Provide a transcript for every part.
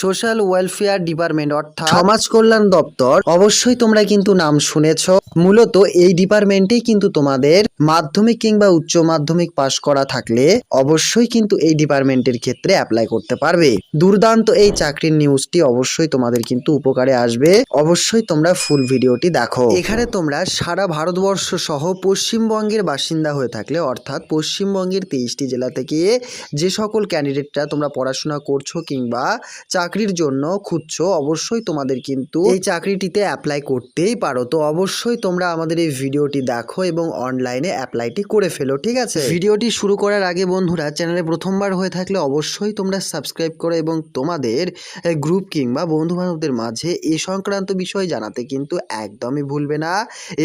Social welfare department, অর্থাৎ সমাজ কল্যাণ দপ্তর। অবশ্যই তোমরা কিন্তু নাম শুনেছ। মূলত এই ডিপার্টমেন্টেই কিন্তু তোমাদের মাধ্যমিক কিংবা উচ্চ মাধ্যমিক পাশ করা থাকলে অবশ্যই কিন্তু এই ডিপার্টমেন্টের ক্ষেত্রে অ্যাপ্লাই করতে পারবে। দুর্দান্ত এই চাকরির নিউজটি অবশ্যই তোমাদের কিন্তু উপকারে আসবে। অবশ্যই তোমরা ফুল ভিডিওটি দেখো। এখানে তোমরা সারা ভারতবর্ষ সহ পশ্চিমবঙ্গের বাসিন্দা হয়ে থাকলে, অর্থাৎ পশ্চিমবঙ্গের তেইশটি জেলা থেকে যে সকল ক্যান্ডিডেটরা তোমরা পড়াশোনা করছ কিংবা চাকরির জন্য খুঁজছো, অবশ্যই তোমাদের কিন্তু এই চাকরিটিতে অ্যাপ্লাই করতেই পারো। তো অবশ্যই তোমরা আমাদের এই ভিডিওটি দেখো এবং অনলাইনে অ্যাপ্লাইটি করে ফেলো, ঠিক আছে? ভিডিওটি শুরু করার আগে বন্ধুরা, চ্যানেলে প্রথমবার হয়ে থাকলে অবশ্যই তোমরা সাবস্ক্রাইব করো এবং তোমাদের গ্রুপ কিংবা বন্ধু বান্ধবদের মাঝে এ সংক্রান্ত বিষয় জানাতে কিন্তু একদমই ভুলবে না।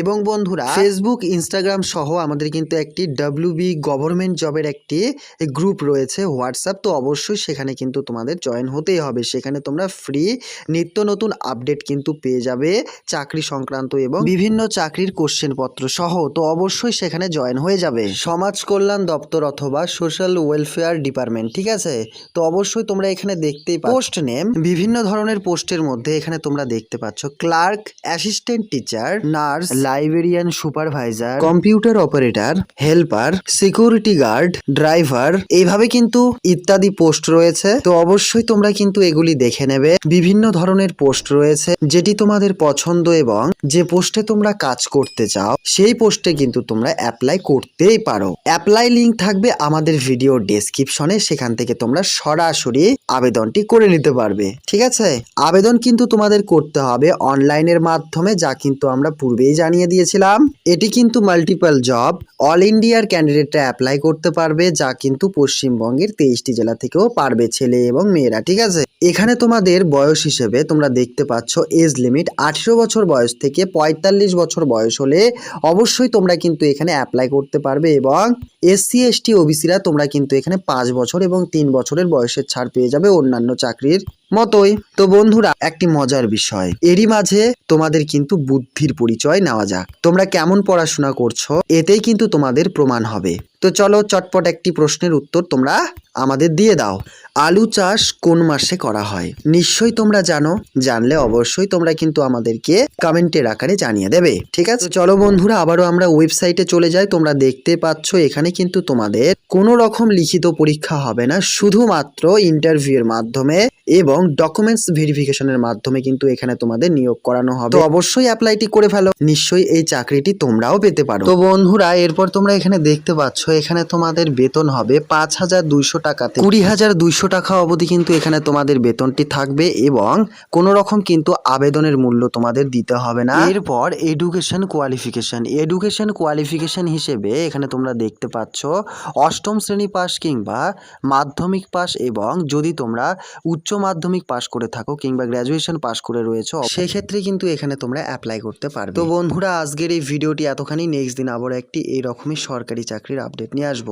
এবং বন্ধুরা ফেসবুক ইনস্টাগ্রাম সহ আমাদের কিন্তু একটি ডাব্লিউবি গভর্নমেন্ট জবের একটি গ্রুপ রয়েছে হোয়াটসঅ্যাপ তো অবশ্যই সেখানে কিন্তু তোমাদের জয়েন হতেই হবে। সেখানে তোমরা ফ্রি নিত্য নতুন আপডেট কিন্তু পেয়ে যাবে চাকরি সংক্রান্ত এবং বিভিন্ন চাকরির কোশ্চেন পত্র সহ। তো অবশ্যই সেখানে জয়েন হয়ে যাবে। সমাজ কল্যাণ দপ্তর অথবা সোশ্যাল ওয়েলফেয়ার ডিপার্টমেন্ট ঠিক আছে? তো অবশ্যই তোমরা এখানে দেখতেই পোস্ট নেম বিভিন্ন ধরনের পোস্টের মধ্যে এখানে তোমরা দেখতে পাচ্ছ। Clerk assistant teacher nurse librarian supervisor computer operator helper security guard driver এইভাবে কিন্তু ইত্যাদি পোস্ট রয়েছে। তো অবশ্যই তোমরা কিন্তু এগুলি দেখে নেবে। বিভিন্ন ধরনের পোস্ট রয়েছে, যেটি তোমাদের পছন্দ এবং যে পোস্টে তোমরা কাজ করতে চাও, সেই পোস্টে কিন্তু তোমরা অ্যাপ্লাই করতেই পারো। অ্যাপ্লাই লিঙ্ক থাকবে আমাদের ভিডিও ডেসক্রিপশনে সেখান থেকে তোমরা সরাসরি আবেদনটি করে নিতে পারবে। ঠিক আছে? আবেদন কিন্তু তোমাদের করতে হবে অনলাইনের মাধ্যমে, যা কিন্তু আমরা পূর্বেই জানিয়ে দিয়েছিলাম। এটি কিন্তু মাল্টিপল জব অল ইন্ডিয়ার ক্যান্ডিডেটরা অ্যাপ্লাই করতে পারবে, যা কিন্তু পশ্চিমবঙ্গের তেইশটি জেলা থেকেও পারবে ছেলে এবং মেয়েরা। ঠিক আছে? এখানে তোমাদের বয়স হিসেবে তোমরা দেখতে পাচ্ছ এজ লিমিট আঠেরো বছর বয়স থেকে পঁয়তাল্লিশ বছর বয়স হলে অবশ্যই তোমরা কিন্তু এখানে অ্যাপ্লাই করতে পারবে এবং এসসি এসটি ওবিসিরা তোমরা কিন্তু এখানে পাঁচ বছর এবং তিন বছরের বয়সের ছাড় পেয়ে যাবে অন্যান্য চাকরির মতোই। তো বন্ধুরা, একটি মজার বিষয়। এরই মাঝে তোমাদের কিন্তু বুদ্ধির পরিচয় নেওয়া যাক। তোমরা কেমন পড়াশোনা করছ, এতেই কিন্তু তোমাদের প্রমাণ হবে। তো চলো চটপট একটি প্রশ্নের উত্তর তোমরা আমাদের দিয়ে দাও। আলু চাষ কোন মাসে করা হয়? নিশ্চয়ই তোমরা জানো, জানলে অবশ্যই তোমরা কিন্তু আমাদেরকে কমেন্টের আকারে জানিয়ে দেবে, ঠিক আছে? চলো বন্ধুরা, আবারও আমরা ওয়েবসাইটে চলে যাই, তোমরা দেখতে পাচ্ছ এখানে কিন্তু তোমাদের কোনো রকম লিখিত পরীক্ষা হবে না, শুধুমাত্র ইন্টারভিউয়ের মাধ্যমে এবং ডকুমেন্টস ভেরিফিকেশনের মাধ্যমে কিন্তু এখানে তোমাদের নিয়োগ করানো হবে। অবশ্যই অ্যাপ্লাইটি করে ফেলো, নিশ্চয়ই এই চাকরিটি তোমরাও পেতে পারো। তো বন্ধুরা, এরপর তোমরা এখানে দেখতে পাচ্ছ, এখানে তোমাদের বেতন হবে পাঁচ হাজার দুইশো টাকাতে। কুড়ি হাজার দুইশো টাকা অবধি কিন্তু এখানে তোমাদের বেতনটি থাকবে এবং কোনো রকম কিন্তু আবেদনের মূল্য তোমাদের দিতে হবে না। এরপর এডুকেশন কোয়ালিফিকেশন এডুকেশন কোয়ালিফিকেশন হিসেবে এখানে তোমরা দেখতে পাচ্ছ অষ্টম শ্রেণি পাস কিংবা মাধ্যমিক পাস এবং যদি তোমরা উচ্চ মাধ্যমিক পাস করে থাকো কিংবা গ্র্যাজুয়েশন পাস করে রয়েছো সেক্ষেত্রে কিন্তু এখানে তোমরা অ্যাপ্লাই করতে পারবে। তো বন্ধুরা আজকের এই ভিডিওটি এতখানি। নেক্সট দিন আবার একটি এইরকমই সরকারি চাকরির আপডেট নিয়ে আসব।